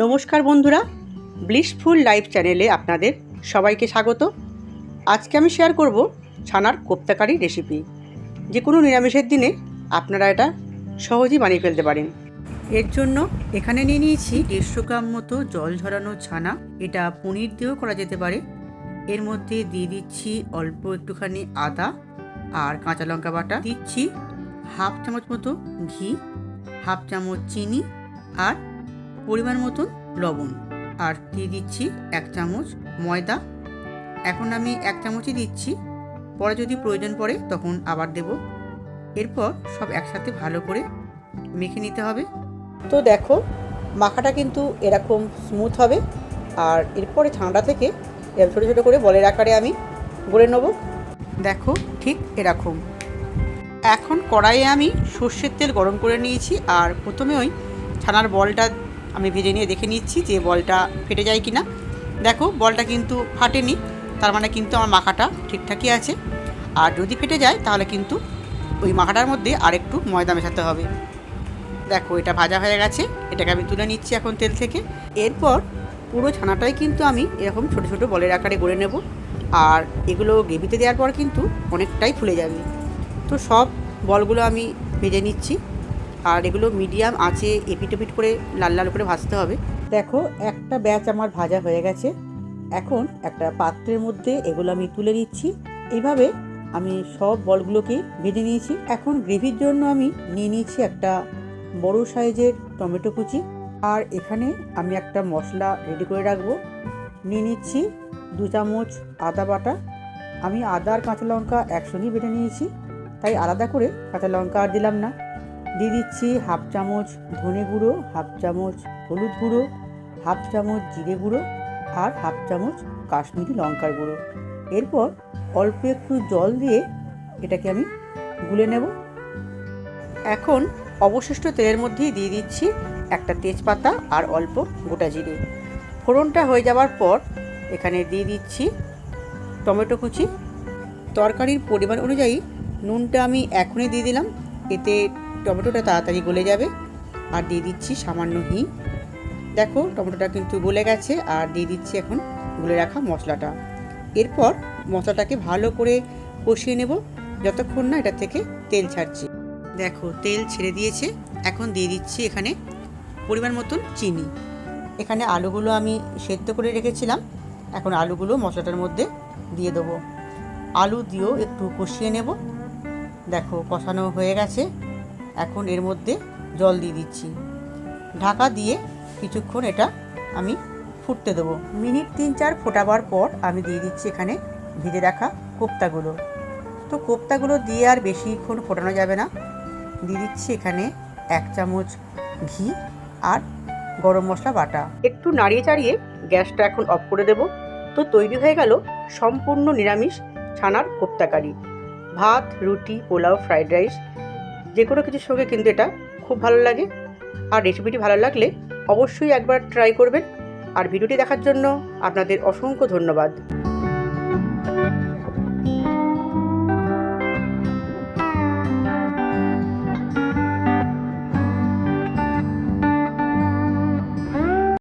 নমস্কার বন্ধুরা blissful life চ্যানেলে আপনাদের সবাইকে স্বাগত। আজকে আমি শেয়ার করব ছানার কোপ্তাকারি রেসিপি যে কোনো নিরামিষের দিনে আপনারা এটা সহজেই বানিয়ে ফেলতে পারেন। এর জন্য এখানে নিয়ে নিয়েছি দেড়শো গ্রাম মতো জল ঝরানো ছানা। এটা পনির দিয়েও করা যেতে পারে। এর মধ্যে দিয়ে দিচ্ছি অল্প একটুখানি আদা আর কাঁচা লঙ্কা বাটা। দিচ্ছি হাফ চামচ মতো ঘি, হাফ চামচ চিনি আর পরিমাণ মতন লবণ। আর দিয়ে দিচ্ছি এক চামচ ময়দা। এখন আমি এক চামচই দিচ্ছি। পরে যদি প্রয়োজন পড়ে তখন আবার দেব। এরপর সব একসাথে ভালো করে মেখে নিতে হবে। তো দেখো, মাখাটা কিন্তু এরকম স্মুথ হবে। আর এরপরে ঠান্ডা থেকে ছোটো ছোটো করে বলের আকারে আমি গড়ে নেব। দেখো ঠিক এরকম। এখন কড়াইয়ে আমি সর্ষের তেল গরম করে নিয়েছি। আর প্রথমে ওই ছানার বলটা আমি ভেজে নিয়ে দেখে নিচ্ছি যে বলটা ফেটে যায় কি না দেখো, বলটা কিন্তু ফাটেনি, তার মানে কিন্তু আমার মাখাটা ঠিকঠাকই আছে। আর যদি ফেটে যায়, তাহলে কিন্তু ওই মাখাটার মধ্যে আরেকটু ময়দা মেশাতে হবে। দেখো, এটা ভাজা হয়ে গেছে, এটাকে আমি তুলে নিচ্ছি এখন তেল থেকে। এরপর পুরো ছানাটাই কিন্তু আমি এরকম ছোটো ছোটো বলের আকারে গড়ে নেব। আর এগুলো গ্রেভিতে দেওয়ার পর কিন্তু অনেকটাই ফুলে যাবে। তো সব বলগুলো আমি ভেজে নিচ্ছি। আর এগুলো মিডিয়াম আছে এপিট করে লাল লাল করে ভাজতে হবে। দেখো, একটা ব্যাচ আমার ভাজা হয়ে গেছে। এখন একটা পাত্রের মধ্যে এগুলো আমি তুলে নিচ্ছি। এইভাবে আমি সব বলগুলোকে ভেজে নিয়েছি। এখন গ্রেভির জন্য আমি নিয়ে নিয়েছি একটা বড় সাইজের টমেটো কুচি। আর এখানে আমি একটা মশলা রেডি করে রাখব। নিয়ে নিচ্ছি দু চামচ আদা বাটা। আমি আদা আর কাঁচা লঙ্কা একসঙ্গেই বেটে নিয়েছি। তাই আলাদা করে কাঁচা লঙ্কা আর দিলাম না। দিয়ে দিচ্ছি হাফ চামচ ধনে গুঁড়ো, হাফ চামচ হলুদ গুঁড়ো, হাফ চামচ জিরে গুঁড়ো আর হাফ চামচ কাশ্মীরি লঙ্কার গুঁড়ো। এরপর অল্প একটু জল দিয়ে এটাকে আমি গুলে নেব। এখন অবশিষ্ট তেলের মধ্যেই দিয়ে দিচ্ছি একটা তেজপাতা আর অল্প গোটা জিরে। ফোড়নটা হয়ে যাওয়ার পর এখানে দিয়ে দিচ্ছি টমেটো কুচি। তরকারির পরিমাণ অনুযায়ী নুনটা আমি এখনই দিয়ে দিলাম। এতে টমেটোটা তাড়াতাড়ি গলে যাবে। আর দিয়ে দিচ্ছি সামান্য হিং। দেখো, টমেটোটা কিন্তু গলে গেছে, আর দিয়ে দিচ্ছি এখন গুলে রাখা মশলাটা। এরপর মশলাটাকে ভালো করে কষিয়ে নেব, যতক্ষণ না এটা থেকে তেল ছাড়ছে। দেখো, তেল ছেড়ে দিয়েছে। এখন দিয়ে দিচ্ছি এখানে পরিমাণ মতন চিনি। এখানে আলুগুলো আমি সেদ্ধ করে রেখেছিলাম। এখন আলুগুলো মশলাটার মধ্যে দিয়ে দেবো। আলু দিয়েও একটু কষিয়ে নেব। দেখো, কষানো হয়ে গেছে। এখন এর মধ্যে জল দিয়ে দিচ্ছি। ঢাকা দিয়ে কিছুক্ষণ এটা আমি ফুটতে দেবো। মিনিট তিন চার ফোটাবার পর আমি দিয়ে দিচ্ছি এখানে ভিজে রাখা কোপ্তাগুলো। তো কোপ্তাগুলো দিয়ে আর বেশিক্ষণ ফোটানো যাবে না। দিয়ে দিচ্ছি এখানে এক চামচ ঘি আর গরম মশলা বাটা। একটু নাড়িয়ে চাড়িয়ে গ্যাসটা এখন অফ করে দেব। তো তৈরি হয়ে গেল সম্পূর্ণ নিরামিষ ছানার কোপ্তাকারি। ভাত, রুটি, পোলাও, ফ্রাইড রাইস যে কোনো কিছুর সঙ্গে কিন্তু এটা খুব ভালো লাগে। আর রেসিপিটি ভালো লাগলে অবশ্যই একবার ট্রাই করবেন। আর ভিডিওটি দেখার জন্য আপনাদের অসংখ্য ধন্যবাদ।